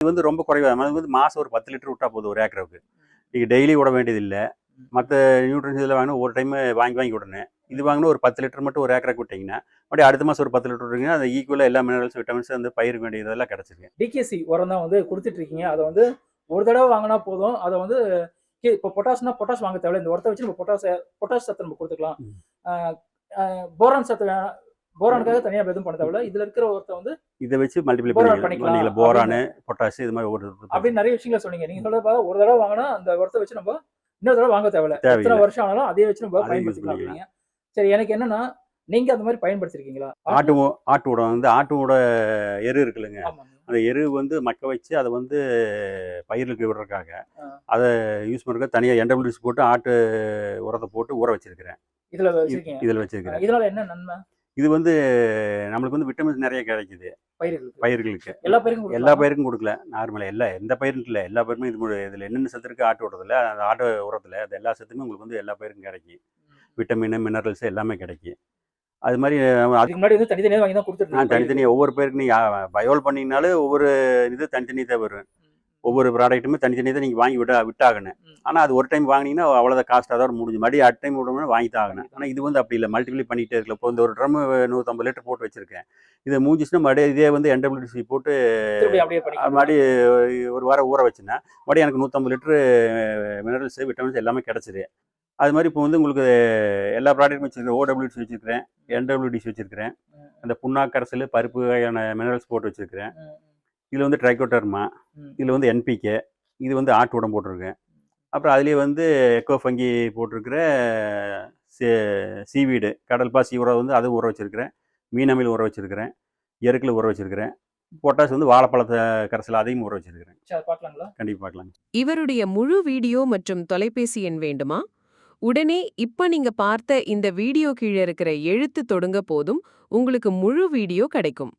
இது வந்து ரொம்ப குறைவா அது வந்து மாதம் ஒரு பத்து லிட்டர் விட்டா போதும் ஒரு ஏக்கருக்கு. நீங்கள் டெய்லி விட வேண்டியதில்லை. மற்ற நியூட்ரன்ஸ் இதில் வாங்கினா ஒரு டைம் வாங்கி வாங்கி விடணும். இது வாங்கினா ஒரு பத்து லிட்டர் மட்டும் ஒரு ஏக்கருக்கு விட்டிங்கன்னா மறுபடியும் அடுத்த மாதம் ஒரு பத்து லிட்டர் விட்றீங்கன்னா அது ஈக்குவலாக எல்லா மினரல்ஸ் விட்டமின்ஸ் அந்த பயிருக்கு வேண்டியதெல்லாம் கிடச்சிருக்கு டிகேசி உரம் தான் வந்து கொடுத்துட்டு இருக்கீங்க அதை வந்து ஒரு தடவை வாங்கினா போதும். அதை வந்து இப்போ பொட்டாஷ்னா பொட்டாஷ் வாங்க தேவையில்ல. இந்த உரத்தை வச்சு நம்ம பொட்டாஷ் பொட்டாஷ் சத்தை நம்ம கொடுத்துக்கலாம். போரான் சத்து போரானுக்காக தனியாக எதுவும் பண்ண தேவையில்ல இதுல இருக்கிற ஒருத்த வந்து இதை வச்சு மல்டிப்ளை பண்ணிக்கலாம். நீங்கள் போரானு பொட்டாசு இது மாதிரி ஒரு அப்படின்னு நிறைய விஷயங்களை சொன்னீங்க. நீங்க சொல்றது பார்த்தா ஒரு தடவை வாங்கினா அந்த உரத்தை வச்சு நம்ம இன்னொரு தடவை வாங்க தேவையில்ல. எத்தனை வருஷம் ஆனாலும் அதே வச்சு நம்ம பயன்படுத்திக்கலாம் சரி எனக்கு என்னன்னா நீங்க அந்த மாதிரி பயன்படுத்திருக்கீங்களா? ஆட்டு ஆட்டு உரம் வந்து ஆட்டு ஊட எரு இருக்குல்லுங்க. அந்த எரு வந்து மக்க வச்சு அதை வந்து பயிர்களுக்கு விடுறதுக்காக. அதை யூஸ் பண்ணுறதுக்கு தனியாக என்டபிள்யூஸ் போட்டு ஆட்டு உரத்தை போட்டு ஊற வச்சிருக்கிறேன். இதுல இதில் வச்சிருக்கிறேன். இதனால என்ன நன்மை? இது வந்து நம்மளுக்கு வந்து விட்டமின்ஸ் நிறைய கிடைக்குது. பயிர்களுக்கு. பயிர்களுக்கு. எல்லா பயிருக்கும் எல்லா கொடுக்கலாமா? பயிருக்கும் கொடுக்கல. நார்மலாக எல்லா எந்த பயிருக்கும் இல்லை. எல்லா பயிருமே இது இதில் என்னென்ன சத்து இருக்குது ஆட்டு உரத்தில் அந்த ஆட்டு உரத்தில் அது எல்லா சத்துமே உங்களுக்கு வந்து எல்லா பயிருக்கும் கிடைக்கும் விட்டமின் மினரல்ஸ் எல்லாமே கிடைக்கும் அது மாதிரி அதுக்கு முன்னாடி வந்து தனித்தனியாக வாங்கி தான் கொடுத்துட்டு நான் தனித்தனியாக ஒவ்வொரு பேருக்கு நீங்கள் பயோல் பண்ணிங்கனாலும் ஒவ்வொரு இது தனித்தனி தான் வரும். ஒவ்வொரு ப்ராடக்ட்டுமே தனித்தனி தான் நீங்கள் வாங்கி விட விட்டாகணும். ஆனால் அது ஒரு டைம் வாங்கினீங்கன்னா அவ்வளோதான் காஸ்ட் அதோட முடிஞ்சு மறுபடியும் அடுத்த டைம் விடணும்னா வாங்கி தான் ஆகணும். ஆனால் இது வந்து அப்படி இல்லை. மல்டிப்ளை பண்ணிகிட்டே இருக்கல. இப்போ இந்த ஒரு ட்ரம் நூற்றம்பது லிட்டர் போட்டு வச்சிருக்கேன். இதை மூஞ்சிச்சுன்னா மறுபடியும் இதே வந்து என்டபிள்யூசி போட்டு மறுபடியும் ஒரு வாரம் ஊற வச்சுன்னா மறுபடியும் எனக்கு நூற்றம்பது லிட்டரு மினரல்ஸ் விட்டமின்ஸ் எல்லாமே கிடச்சிது. அது மாதிரி இப்போ வந்து உங்களுக்கு எல்லா ப்ராடக்ட்டும் வச்சுருக்கேன் ஓடபிள்யூசி வச்சுருக்கிறேன். என்டபிள்யூடிசி வச்சுருக்கிறேன். அந்த புண்ணாக்கரசல் பருப்பு வகையான மினரல்ஸ் போட்டு வச்சுருக்கிறேன். இதில் வந்து ட்ரைகோட்டர்மா ம். இதில் வந்து என்பிகே இது வந்து ஆட்டு உடம் போட்டிருக்கேன். அப்புறம் அதுலேயே வந்து எக்கோ ஃபங்கி போட்டிருக்கிற சீவீடு கடல் பாசி உரம் வந்து அது ஊற வச்சுருக்கிறேன். மீனமில் ஊற வச்சுருக்கிறேன். எருக்கில் ஊற வச்சுருக்கிறேன். பொட்டாஸ் வந்து வாழைப்பழத்தை கரைசல் அதையும் ஊற வச்சுருக்கிறேன். சரி பார்க்கலாங்களா? கண்டிப்பாக பார்க்கலாம் இவருடைய முழு வீடியோ மற்றும் தொலைபேசி எண் வேண்டுமா? உடனே இப்ப நீங்க பார்த்த இந்த வீடியோ கீழே இருக்கிற எழுத்து தொடுங்க போதும் உங்களுக்கு முழு வீடியோ கிடைக்கும்.